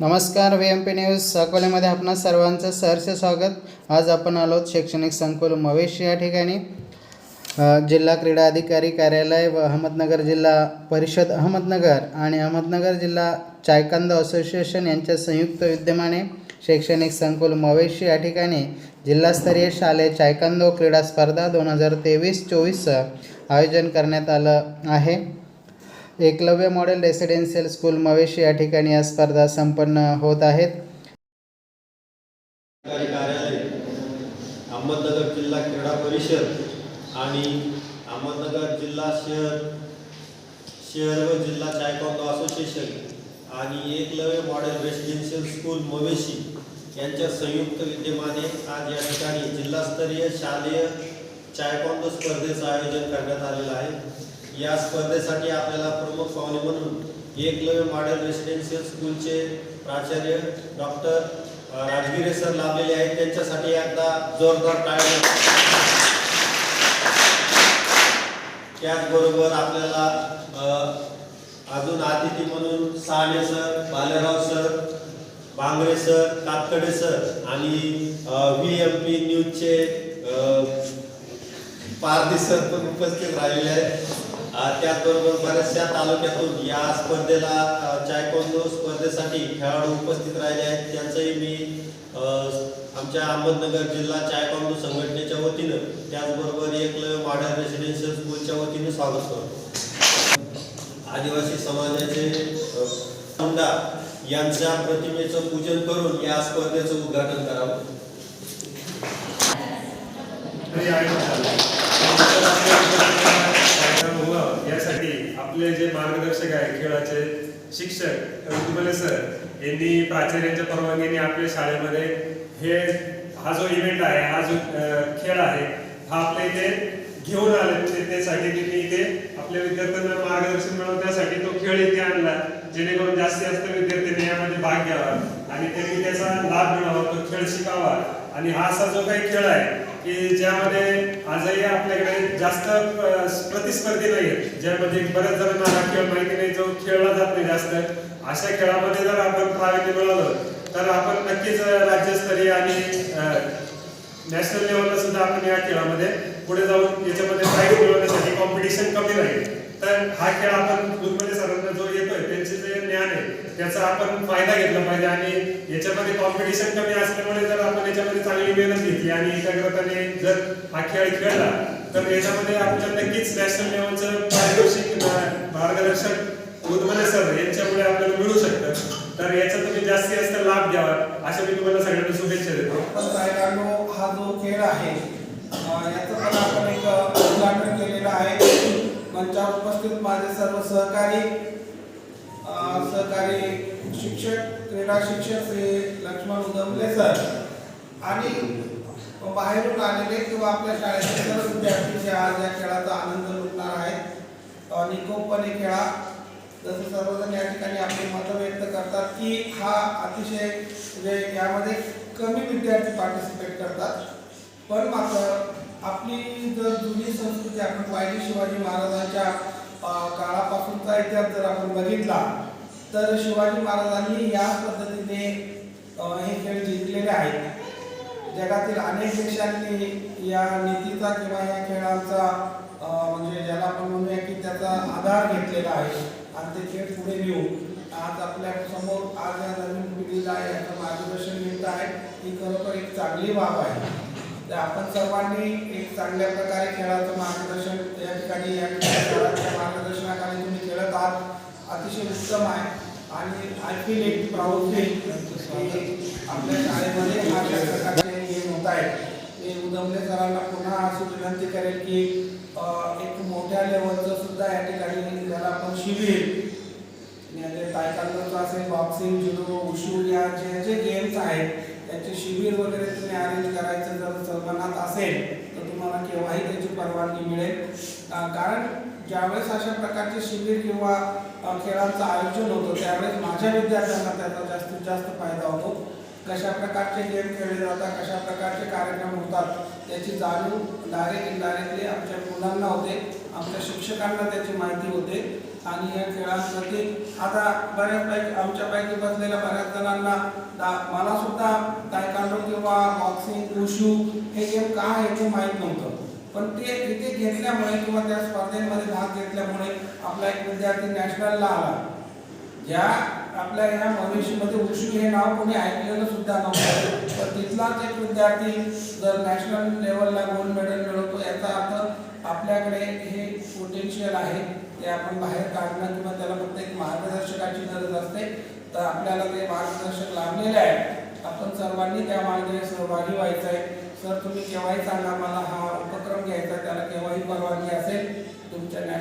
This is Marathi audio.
नमस्कार व्ही एम पी न्यूज अकोल्यामध्ये आपणा सर्वांचं सहर्ष स्वागत. आज आपण आलो शैक्षणिक संकुल मवेश या ठिकाणी. जिल्हा क्रीडा अधिकारी कार्यालय व अहमदनगर जिल्हा परिषद अहमदनगर आणि अहमदनगर जिल्हा चायकांद असोसिएशन यांच्या संयुक्त विद्यमाने शैक्षणिक संकुल मवेश या ठिकाणी जिल्हास्तरीय शालेय चायकांदो क्रीडा स्पर्धा दोन हजार तेवीस चोवीसचं आयोजन करण्यात आलं आहे. एकलव्य मॉडेल रेसिडेन्शियल स्कूल मवेशी या ठिकाणी या स्पर्धा संपन्न होत आहेत. अहमदनगर जिल्हा क्रीडा परिषद आणि अहमदनगर जिल्हा शहर शहर व जिल्हा चायकांदो असोसिएशन आणि एकलव्य मॉडेल रेसिडेन्शियल स्कूल मवेशी यांच्या संयुक्त विद्यमाने आज या ठिकाणी जिल्हास्तरीय शालेय चायकांदो स्पर्धेचं आयोजन करण्यात आलेलं आहे. या स्पर्धेसाठी आपल्याला प्रमुख पाहुणे म्हणून एकलव्य मॉडेल रेसिडेन्शियल स्कूलचे प्राचार्य डॉक्टर राजगिरे सर लाभलेले आहेत. त्यांच्यासाठी एकदा जोरदार टाळ्या त्याचबरोबर आपल्याला अजून अतिथी म्हणून Sane sir Balerao sir Bangre sir Katkade sir आणि व्ही एम पी न्यूजचे पारदी सर पण उपस्थित राहिलेले आहेत. त्याचबरोबर बऱ्याचशा तालुक्यातून या स्पर्धेला चायकोंदो स्पर्धेसाठी खेळाडू उपस्थित राहिले आहेत. त्यांचंही मी आमच्या अहमदनगर जिल्हा चायकोंदो संघटनेच्या वतीनं त्याचबरोबर एकलव्य मॉडर्न रेसिडेन्शियल स्कूलच्या वतीनं स्वागत करतो. आदिवासी समाजाचे अ, मुंडा यांच्या प्रतिमेचं पूजन करून या स्पर्धेचं उद्घाटन करावं तरी आयोजन झालं. कार्यक्रम व्हावं यासाठी आपले जे मार्गदर्शक आहे खेळाचे शिक्षक ऋतुमले सर यांनी प्राचार्यांच्या परवानगीने आपल्या शाळेमध्ये हे हा जो इव्हेंट आहे हा जो खेळ आहे हा आपल्या इथे घेऊन आले. ते- त्यासाठी त्यांनी इथे आपल्या विद्यार्थ्यांना मार्गदर्शन मिळवून त्यासाठी तो खेळ इथे आणला. जेणेकरून जास्तीत जास्त विद्यार्थ्यांनी यामध्ये भाग घ्यावा. आणि त्यांनी त्याचा लाभ मिळावा तो खेळ शिकावा. आणि हा असा जो काही खेळ आहे की ज्यामध्ये आजही आपल्याकडे जास्त प्रतिस्पर्धी नाही ज्यामध्ये बऱ्याच जणांना हा खेळ माहिती नाही जो खेळला जात नाही जास्त. अशा खेळामध्ये जर आपण प्रावीण्य मिळवलं तर आपण नक्कीच राज्यस्तरीय आणि नॅशनल लेवलला सुद्धा आपण या खेळामध्ये पुढे जाऊन याच्यामध्ये प्राईज मिळवण्यासाठी कॉम्पिटिशन कमी राहील. तर हा खेळ आपण गुरुमध्ये सरांना जो येतोय त्यांचे जे याचा आपण फायदा घेतला पाहिजे आणि याच्यामध्ये कॉम्पिटिशन कमी असल्यामुळे जर आपण याच्यामध्ये चांगली मेहनत घेतली आणि एकाग्रताने जर हा खेळ खेळला तर याच्यामध्ये आपल्या नक्कीच नॅशनल लेवलचं पारितोषिक मार्गदर्शक उद्मले सर यांच्यामुळे आपल्याला मिळू शकतं. तर याचा तुम्ही जास्तीत जास्त लाभ घ्यावा अशा मी तुम्हाला सगळ्यांना शुभेच्छा देतो. पण हा जो खेळ आहे याचं पण आपण एक उद्घाटन केलेलं आहे. मंचावर उपस्थित माझे सर्व सहकारी सहकारी शिक्षक क्रीडा शिक्षक श्री लक्ष्मण उदमले सर आणि बाहेरून आलेले किंवा आपल्या शाळेचे सर्व विद्यार्थी जे आज या खेळाचा आनंद लुटणार आहेत. निकोपणे निकोपपणे खेळा. जसं सर्वजण या ठिकाणी आपले मत व्यक्त करतात की हा अतिशय म्हणजे यामध्ये कमी विद्यार्थी पार्टिसिपेट करतात. पण मात्र आपली जर जुनी संस्कृती आपण पाहिली शिवाजी महाराजांच्या काळापासूनचा इतिहास जर आपण बघितला तर शिवाजी महाराजांनी या पद्धतीने हे खेळ जिंकलेले आहेत. जगातील अनेक देशांनी या नीतीचा किंवा या खेळांचा म्हणजे ज्याला आपण म्हणूया की त्याचा आधार घेतलेला आहे. आणि ते खेळ पुढे नेऊन आज आपल्यासमोर आज या नवीन पिढीला याचं मार्गदर्शन मिळत आहे. ही खरोखर एक चांगली बाब आहे. तर आपण सर्वांनी एक चांगल्या प्रकारे खेळाचं मार्गदर्शन या ठिकाणी या खेळाच्या मार्गदर्शनाखाली तुम्ही खेळत आहात. अतिशय उत्तम आहे. आणि आय फील एक प्राऊड फील आपल्या शाळेमध्ये हा अशा प्रकारचे गेम होत आहे ते उदमले सरांना पुन्हा अशी विनंती करेल की एक मोठ्या लेवलचं सुद्धा या ठिकाणी ज्याला आपण शिबिर म्हणजे तायकांदोचं असेल बॉक्सिंग जुडो उशू या जे जे गेम्स आहेत त्याचे शिबिर वगैरे तुम्ही अरेंज करायचं जर असेल तर तुम्हाला केव्हाही त्याची परवानगी मिळेल. कारण ज्यावेळेस अशा प्रकारचे शिबिर किंवा खेळांचं आयोजन होतं त्यावेळेस माझ्या विद्यार्थ्यांना त्याचा जास्तीत जास्त फायदा होतो. कशा प्रकारचे गेम खेळले जातात कशा प्रकारचे कार्यक्रम होतात याची जाणीव डायरेक्ट इनडायरेक्टली आमच्या मुलांना होते. आमच्या शिक्षकांना त्याची माहिती होते. आणि या खेळांप्रती आता बऱ्याचपैकी आमच्यापैकी बसलेल्या बऱ्याच जणांना मला सुद्धा तायकांडो किंवा बॉक्सिंग उशू हे गेम काय आहे ते माहीत नव्हतं. पण ते इथे घेतल्यामुळे किंवा त्या स्पर्धेमध्ये भाग घेतल्यामुळे आपला एक विद्यार्थी नॅशनलला आला. ज्या आपल्या ह्या मवेशीमध्ये उशू हे नाव कोणी ऐकलेलं सुद्धा नव्हतं. तर तिथलाच एक विद्यार्थी जर नॅशनल लेवलला गोल्ड मेडल मिळवतो याचा अर्थ आपल्याकडे हे पोटेन्शियल आहे. ते आपण बाहेर काढणं किंवा त्याला फक्त एक मार्गदर्शकाची गरज असते तर आपल्याला ते मार्गदर्शक लाभलेले आहे आपण सर्वांनी त्या मार्गाने सहभागी व्हायचं आहे सर तुम्ही केव्हाही सांगा मला हा उपक्रम घ्यायचा त्याला केव्हाही परवानगी असेल तुमच्या